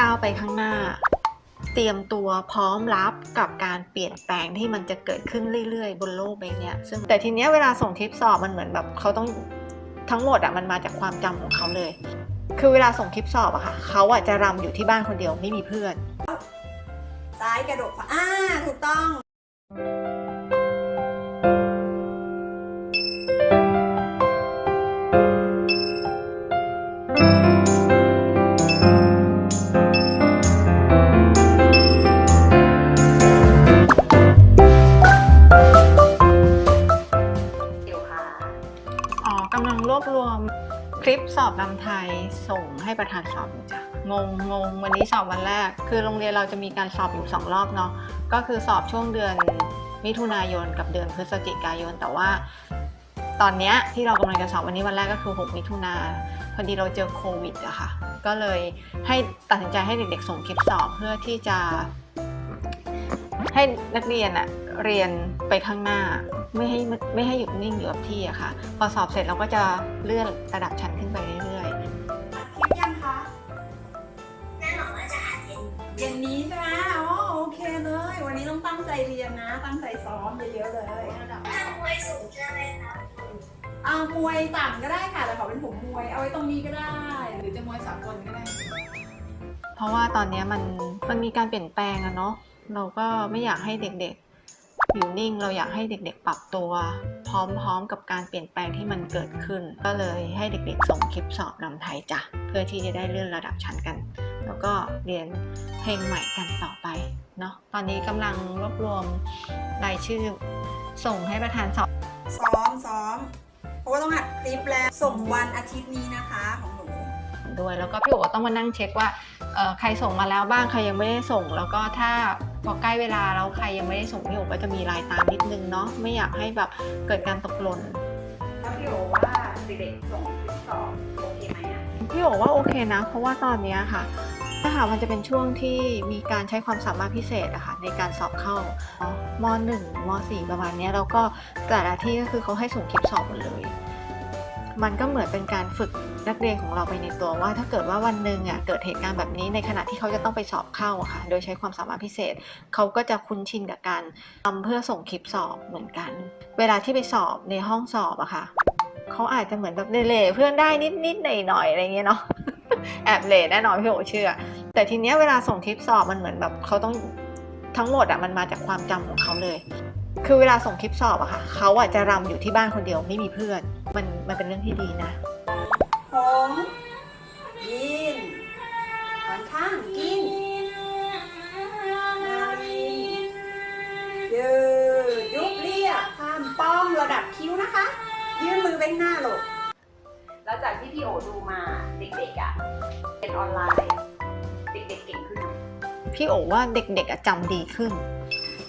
ก้าวไปข้างหน้า เตรียมตัวพร้อมรับกับการเปลี่ยนแปลงที่มันจะเกิดขึ้นเรื่อยๆ บนโลกใบเนี้ยซึ่งแต่ทีเนี้ยเวลาส่งทิปสอบมันเหมือนแบบเขาต้องทั้งหมดอะมันมาจากความจำของเขาเลย คือเวลาส่งคลิปสอบอะค่ะเขาอะจะรำอยู่ที่บ้านคนเดียวไม่มีเพื่อน ซ้ายกระดกขวาอ่าถูกต้อง ลิปสอบนำไทยส่งให้ประธานสอบอยู่จ้ะงงงงวันนี้สอบวันแรก คือโรงเรียนเราจะมีการสอบอยู่สองรอบเนาะก็คือสอบช่วงเดือนมิถุนายนกับเดือนพฤศจิกายน แต่ว่าตอนเนี้ยที่เรากำลังจะสอบวันนี้วันแรกก็คือ 6 มิถุนาพอดีเราเจอโควิดอะค่ะ ก็เลยให้ตัดสินใจให้เด็กๆ ส่งคลิปสอบเพื่อที่จะ ให้นักเรียนอะเรียนไปข้างหน้า ไม่ให้ไม่ให้หยุดนิ่งอยู่กับที่อะค่ะ พอสอบเสร็จเราก็จะเลื่อนระดับชั้นขึ้นไปเรื่อย เย็นเย็นนี้ใช่ไหมอ๋อโอเคเลย วันนี้ต้องตั้งใจเรียนนะ ตั้งใจซ้อมเยอะๆเลยถ้ามวยสูงใช่ไหมคะเอามวยต่ำก็ได้ค่ะ แต่ขอเป็นผมมวย เอาไว้ตรงนี้ก็ได้ หรือจะมวยสากลก็ได้ๆเพราะว่าตอนเนี้ยมันมันมีการเปลี่ยนแปลงอะเนาะ เราก็ไม่อยากให้เด็กๆ อยู่นิ่ง เราอยากให้เด็กๆ ปรับตัว พร้อมๆ กับการเปลี่ยนแปลงที่มันเกิดขึ้น ก็เลยให้เด็กๆ ส่งคลิปสอบนำไทยจ้ะ เพื่อที่จะได้เลื่อนระดับชั้นกัน แล้วก็เรียนเพลงใหม่กันต่อไปเนาะตอนนี้กำลังรวบรวมรายชื่อส่งให้ประธานสอบซ้อมซ้อมเพราะว่าต้องอัดคลิปแล้วส่งวันอาทิตย์นี้นะคะของหนูด้วย แล้วก็พี่โอต้องมานั่งเช็คว่าเอ่อใครส่งมาแล้วบ้างใครยังไม่ได้ส่ง แล้วก็ถ้าพอใกล้เวลาแล้วใครยังไม่ได้ส่งพี่โอก็จะมีรายตามนิดนึงเนาะไม่อยากให้แบบเกิดการตกหล่นถ้าพี่โอว่าเด็กๆส่งทดสอบโอเคไหมอะพี่โอว่าโอเคนะ เพราะว่าตอนเนี้ยค่ะ ถ้าหามันจะเป็นช่วงที่มีการใช้ความสามารถพิเศษอะค่ะในการสอบเข้ามหนึ่งมสี่ประมาณนี้แล้วก็แต่ละที่ก็คือเขาให้ส่งคลิปสอบหมดเลย มันก็เหมือนเป็นการฝึกนักเรียนของเราไปในตัวว่าถ้าเกิดว่าวันหนึ่งอะเกิดเหตุการณ์แบบนี้ในขณะที่เขาจะต้องไปสอบเข้าอะค่ะ โดยใช้ความสามารถพิเศษ เขาก็จะคุ้นชินกับการทำเพื่อส่งคลิปสอบเหมือนกัน เวลาที่ไปสอบในห้องสอบอะค่ะเขาอาจจะเหมือนแบบเล่ๆเพื่อนได้นิดๆหน่อยๆอะไรเงี้ยเนาะ แอบเล่แน่นอนพี่โอเชื่อ แต่ทีเนี้ยเวลาส่งคลิปสอบมันเหมือนแบบเขาต้องทั้งหมดอะมันมาจากความจำของเขาเลย คือเวลาส่งคลิปสอบอะค่ะเขาอะจะรำอยู่ที่บ้านคนเดียวไม่มีเพื่อน มันมันเป็นเรื่องที่ดีนะ ผมยินขอนข้างกินนารินยืดยุบเรียบข้ามป้องระดับคิ้วนะคะ ยื่นมือไปข้หน้าหลก โอดูมาเด็กๆอะเป็นออนไลน์ เด็กๆเก่งขึ้นไหมพี่โอว่าเด็กๆอะจำดีขึ้น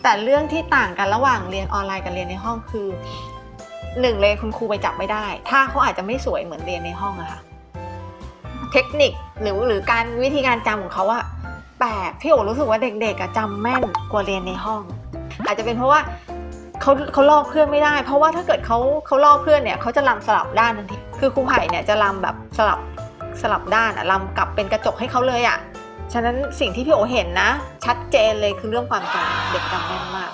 แต่เรื่องที่ต่างกันระหว่างเรียนออนไลน์กับเรียนในห้องคือหนึ่งเลยคุณครูไปจับไม่ได้ ถ้าเขาอาจจะไม่สวยเหมือนเรียนในห้องอะค่ะ เทคนิคหรือหรือการวิธีการจำของเขาอะแปลกพี่โอรู้สึกว่าเด็กๆอะจำแม่นกว่าเรียนในห้อง อาจจะเป็นเพราะว่าเขาเขาลอกเพื่อนไม่ได้ เพราะว่าถ้าเกิดเขาเขาลอกเพื่อนเนี่ยเขาจะลำสลับด้านทันที คือครูไผ่เนี่ยจะลำแบบสลับสลับด้านอะลำกลับเป็นกระจกให้เขาเลยอะฉะนั้นสิ่งที่พี่โอเห็นนะ ชัดเจนเลยคือเรื่องความจำเด็กจำแม่นมาก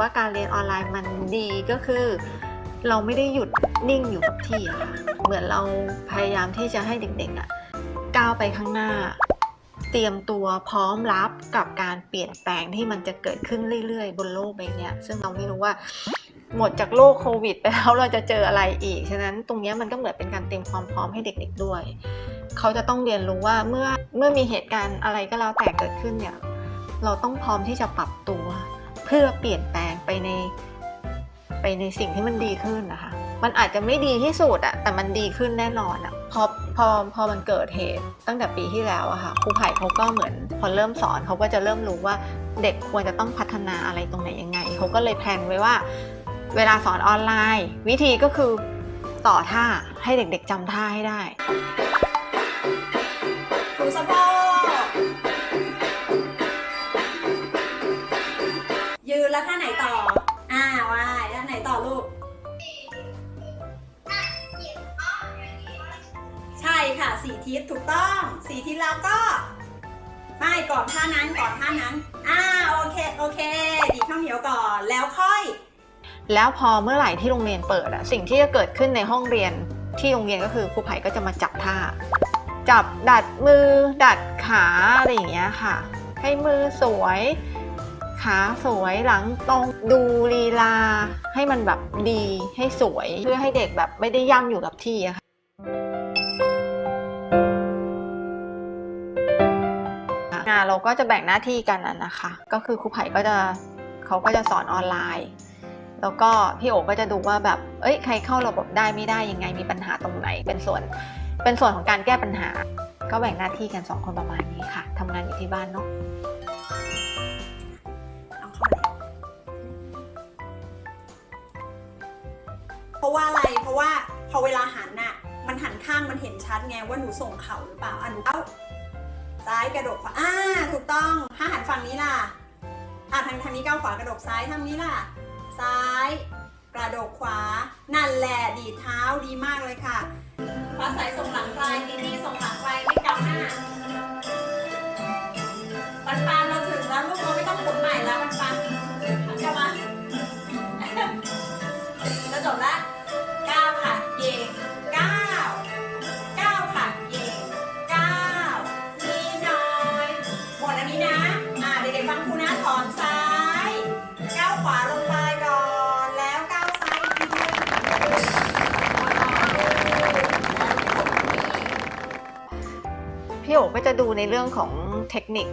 ว่าการเรียนออนไลน์มันดีก็คือ เราไม่ได้หยุดนิ่งอยู่กับที่อะค่ะเหมือนเราพยายามที่จะให้เด็กๆอะก้าวไปข้างหน้า เตรียมตัวพร้อมรับกับการเปลี่ยนแปลงที่มันจะเกิดขึ้นเรื่อยๆ บนโลกใบเนี้ยซึ่งเราไม่รู้ว่าหมดจากโรคโควิดไปแล้วเราจะเจออะไรอีก ฉะนั้นตรงนี้มันก็เหมือนเป็นการเตรียมความพร้อมให้เด็กๆด้วย เขาจะต้องเรียนรู้ว่าเมื่อเมื่อมีเหตุการณ์อะไรก็แล้วแต่เกิดขึ้นเนี่ย เราต้องพร้อมที่จะปรับตัว พื่อเปลี่ยนแปลงไปในไปในสิ่งที่มันดีขึ้นนะคะ มันอาจจะไม่ดีที่สุดอะแต่มันดีขึ้นแน่นอนอะพอพอพอมันเกิดเหตุตั้งแต่ปีที่แล้วอะค่ะครูไผ่เขาก็เหมือน พอเริ่มสอนเขาก็จะเริ่มรู้ว่าเด็กควรจะต้องพัฒนาอะไรตรงไหนยังไงเขาก็เลยแพลนไว้ว่า เวลาสอนออนไลน์ วิธีก็คือต่อท่าให้เด็กๆจำท่าให้ได้ถูสะโพก แล้วท่าไหนต่อ อ่าว่ายท่าไหนต่อลูก ใช่ค่ะสี่ทิศถูกต้องสี่ทิศแล้วก็ ไม่ก่อนท่านั้นก่อนท่านั้น อ่าโอเคโอเคดีข้าวเหนียวก่อนแล้วค่อย แล้วพอเมื่อไหร่ที่โรงเรียนเปิดอะสิ่งที่จะเกิดขึ้นในห้องเรียนที่โรงเรียนก็คือครูไผ่ก็จะมาจับท่า จับดัดมือ ดัดขาอะไรอย่างเงี้ยค่ะ ให้มือสวย ขาสวยหลังตรงดูลีลา ให้มันแบบดีให้สวย เพื่อให้เด็กแบบไม่ได้ย่ำอยู่กับที่อะค่ะงานเราก็จะแบ่งหน้าที่กันนะคะ ก็คือครูไผ่ก็จะเขาก็จะสอนออนไลน์ แล้วก็พี่โอก็จะดูว่าแบบเอ้ยใครเข้าระบบได้ไม่ได้ยังไงมีปัญหาตรงไหน เป็นส่วนเป็นส่วนของการแก้ปัญหา ก็แบ่งหน้าที่กันสองคนประมาณนี้ค่ะทำงานอยู่ที่บ้านเนาะ เพราะว่าอะไร เพราะว่าพอเวลาหันน่ะ มันหันข้างมันเห็นชัดไงว่าหนูส่งเข่าหรือเปล่าอะหนูเอ้าซ้ายกระดกขวาอ่าถูกต้อง ถ้าหันฝั่งนี้ล่ะอะทางทางนี้ก้าวขวากระดกซ้ายทางนี้ล่ะ ซ้าย กระดกขวา นั่นแหละดีเท้าดีมากเลยค่ะฟ้าใสส่งหลังไกลนี่นี่ส่งหลังไกลไม่กลับหน้าปันปัน พี่โอก็จะดูในเรื่องของเทคนิค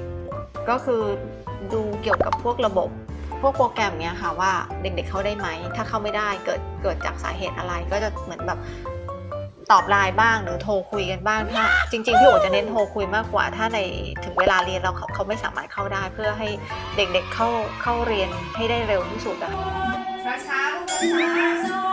ก็คือดูเกี่ยวกับพวกระบบ พวกโปรแกรมเนี้ยค่ะว่าเด็กๆเข้าได้ไหม ถ้าเข้าไม่ได้เกิดเกิดจากสาเหตุอะไร ก็จะเหมือนแบบตอบไลน์บ้างหรือโทรคุยกันบ้างถ้าจริงๆพี่โอจะเน้นโทรคุยมากกว่า ถ้าในถึงเวลาเรียนเราเขาเขาไม่สามารถเข้าได้ เพื่อให้เด็กๆเข้าเข้าเรียนให้ได้เร็วที่สุดอะช้าๆช้า